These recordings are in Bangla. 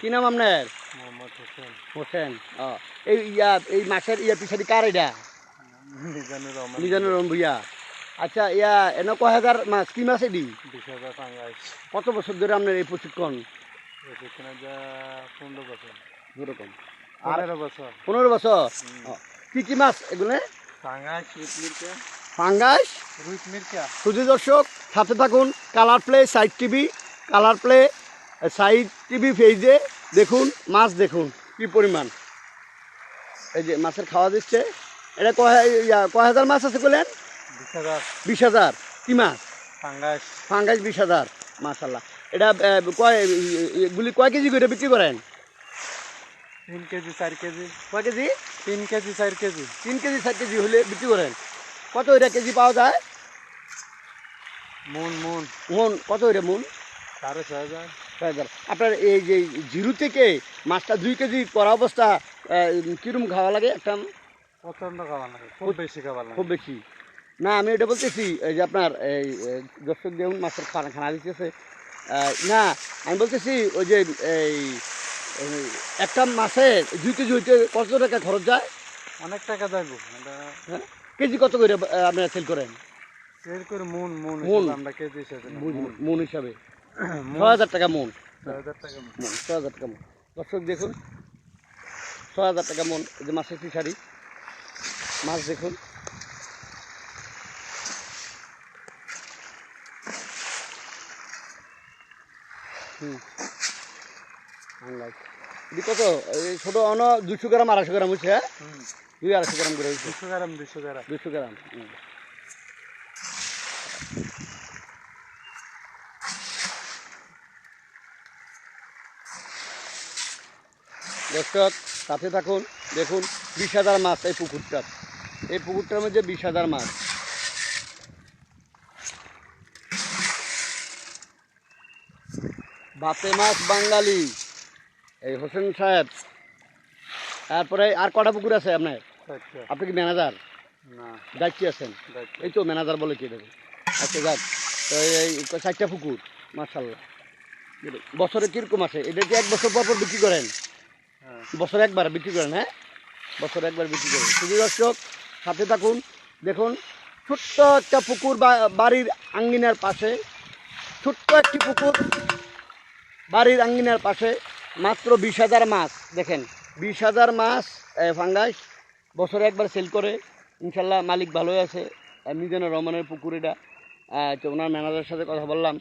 কি নাম আপনার? হোসেন। এই ইয়া এই মাছের ইয়া পিছাদি কার এটা? মিজানুর রহমান ভুইয়া। আচ্ছা ইয়া এনে কয় হাজার মাছ? কি মাছ কত বছর ধরে আপনার এই প্রশিক্ষণ? পনেরো বছর। যেরকম পনেরো বছর। পনেরো বছর? কি কি মাছ এগুলো? ফাঙ্গাস শুধু দর্শক সাথে থাকুন colour play side TV. Colour play side TV পেজে দেখুন মাছ দেখুন কি পরিমাণ। এই যে মাছের খাওয়া দিচ্ছে। এটা কয় কয় হাজার মাছ আছে বললেন বিশ হাজার। কি মাছ? পাঙ্গাইশ ফাঙ্গাস বিশ হাজার মাশাল্লাহ এটা আহ, কয় এগুলি কয় কেজি করে বিক্রি করেন? তিন কেজি চার কেজি। কয় কেজি? তিন কেজি চার কেজি। তিন কেজি চার কেজি হলে বিক্রি করেন। কত এটা কেজি পাওয়া যায়? মন মন। মন কত এটা মন? সাড়ে ছয় হাজার। ছয় হাজার। আপনার এই যে জিরো থেকে মাছটা দুই কেজি করা অবস্থা কিরম খাওয়া লাগে? একটা প্রচণ্ড খাবার লাগে খুব বেশি খাবার লাগে। খুব বেশি। না আমি এটা বলতেছি এই যে আপনার এই দর্শক দেখুন মাছের খানা খানা দিতেছে। না আমি বলতেছি ওই যে এই একটা মাছে দুই কেজি হইতে কত টাকা খরচ যায়? অনেক টাকা যাইব হ্যাঁ? কেজি কত করে আপনারা সেল করেন? এর করে মন মন মন। আমরা কেজি হিসেবে মন। মন হিসাবে। ছয় হাজার টাকা মন। ছয় হাজার টাকা মন। ছয় হাজার টাকা মন। দর্শক দেখুন ছয় হাজার টাকা মন যে মাছের ফিশারি। মাছ দেখুন। হুম। কত? এই ছোট অন দুশো গ্রাম আড়াইশো গ্রাম হচ্ছে হ্যাঁ। দুই আড়াইশো গ্রাম করে দুশো গ্রাম দুশো গ্রাম। দুশো গ্রাম দর্শক সাথে থাকুন দেখুন বিশ হাজার মাছ এই পুকুরটার। এই পুকুরটার মধ্যে বিশ হাজার মাছ। বাতে মাছ বাঙালি। এই হোসেন সাহেব। তারপরে আর কটা পুকুর আছে আপনার? আচ্ছা। আপনি কি ম্যানেজার? দায়িত্বে আছেন? এই তো ম্যানেজার বলে কি দেবে আচ্ছা যাক। তো এই চারটা পুকুর? মার্শাল্লাহ বছরে কীরকম আছে এটা কি এক বছর পর পর বিক্রি করেন? বছরে একবার বিক্রি করেন হ্যাঁ? বছরে একবার বিক্রি করেন। শুধু দর্শক সাথে থাকুন দেখুন ছোট্ট একটা পুকুর বা বাড়ির আঙ্গিনার পাশে ছোট্ট একটি পুকুর বাড়ির আঙ্গিনার পাশে মাত্র বিশ হাজার মাছ দেখেন বিশ হাজার মাছ ফাঙ্গাস বছরে একবার সেল করে ইনশাল্লাহ মালিক ভালোই আছে আহ, মিজানুর রহমানের পুকুর এটা তো ওনার ম্যানেজারের সাথে কথা বললাম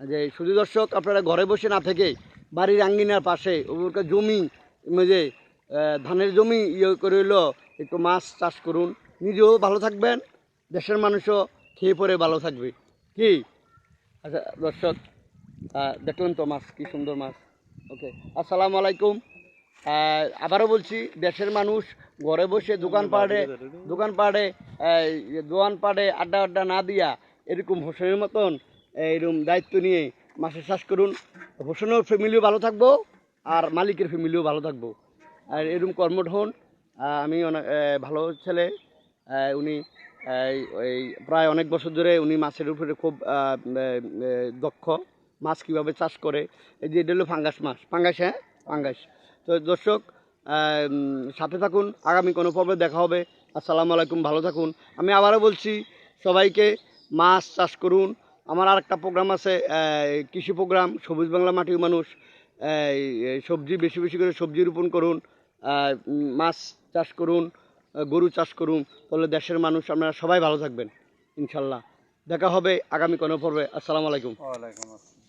যে শুধু দর্শক আপনারা ঘরে বসে না থেকে বাড়ির আঙ্গিনার পাশে ওগুলোকে জমি যে ধানের জমি ইয়ে করে হইল একটু মাছ চাষ করুন। নিজেও ভালো থাকবেন দেশের মানুষও খেয়ে পরে ভালো থাকবে। কি? আচ্ছা দর্শক দেখলেন তো মাছ কি সুন্দর মাছ। ওকে আসসালামু আলাইকুম। আবারও বলছি দেশের মানুষ ঘরে বসে দোকানপাটে এই, দোকানপাটে আড্ডা আড্ডা না দিয়া এরকম হোসেনের মতন এরকম দায়িত্ব নিয়ে মাছের চাষ করুন। হোসেনের ফ্যামিলিও ভালো থাকব। আর মালিকের ফ্যামিলিও ভালো থাকব। আর এরকম কর্মঠ হন আমি অনেক ভালো ছেলে উনি এই, প্রায় অনেক বছর ধরে উনি মাছের উপরে খুব দক্ষ। মাছ কীভাবে চাষ করে, এই যে এটা হলো ফাঙ্গাস মাছ। ফাঙ্গাস হ্যাঁ? ফাঙ্গাস। তো দর্শক সাথে থাকুন, আগামী কোনো পর্বে দেখা হবে। আসসালামু আলাইকুম, ভালো থাকুন। আমি আবারও বলছি, সবাইকে মাছ চাষ করুন। আমার আর একটা প্রোগ্রাম আছে কৃষি প্রোগ্রাম, সবুজ বাংলা মাটির মানুষ। সবজি বেশি বেশি করে সবজি রোপণ করুন মাছ চাষ করুন গরু চাষ করুন, তাহলে দেশের মানুষ আপনারা সবাই ভালো থাকবেন, ইনশাল্লাহ। দেখা হবে আগামী কোনো পর্বে। আসসালামু আলাইকুম। আসসালাম।